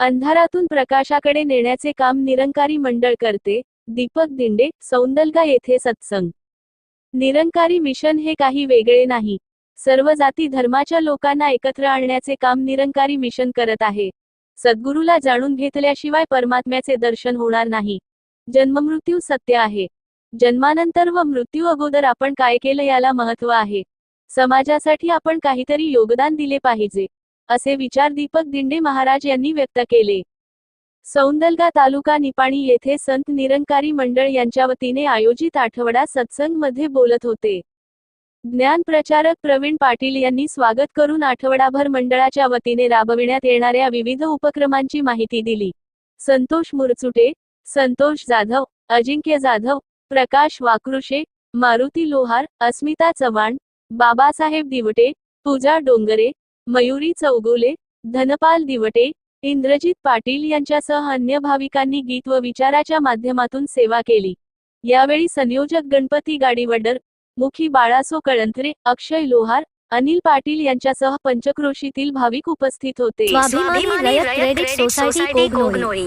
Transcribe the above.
अंधारातून प्रकाशाकडे नेण्याचे काम निरंकारी मंडळ करते दीपक दिंडे सौंदलगा येथे सत्संग. निरंकारी मिशन हे काही वेगळे नाही. सर्व जाती धर्माच्या लोकांना एकत्र आणण्याचे काम निरंकारी मिशन करत आहे. सद्गुरूला जाणून घेतल्याशिवाय परमात्म्याचे दर्शन होणार नाही. जन्ममृत्यू सत्य आहे. जन्मानंतर व मृत्यू अगोदर आपण काय केलं याला महत्त्व आहे. समाजासाठी आपण काहीतरी योगदान दिले पाहिजे. असे विचार दीपक दिंडे महाराज यांनी व्यक्त केले. सौंदलगा तालुका निपाणी येथे संत निरंकारी मंडळ यांच्या वतीने आयोजित आठवडा सत्संगमध्ये बोलत होते. ज्ञान प्रचारक प्रवीण पाटील यांनी स्वागत करून आठवडाभर मंडळाच्या वतीने राबविण्यात येणाऱ्या विविध उपक्रमांची माहिती दिली. संतोष मुरचुटे संतोष जाधव अजिंक्य जाधव प्रकाश वाकृषे मारुती लोहार अस्मिता चव्हाण बाबासाहेब दिवटे पूजा डोंगरे मयुरी चौगुले धनपाल दिवटे इंद्रजित पाटील यांच्यासह अन्य भाविकांनी गीत व विचाराच्या माध्यमातून सेवा केली. यावेळी संयोजक गणपती गाडीवडर मुखी बाळासो कळंथरे अक्षय लोहार अनिल पाटील यांच्यासह पंचक्रोशीतील भाविक उपस्थित होते. स्वाभिमानी रयत क्रेडिट सोसायटी कोगनोळी.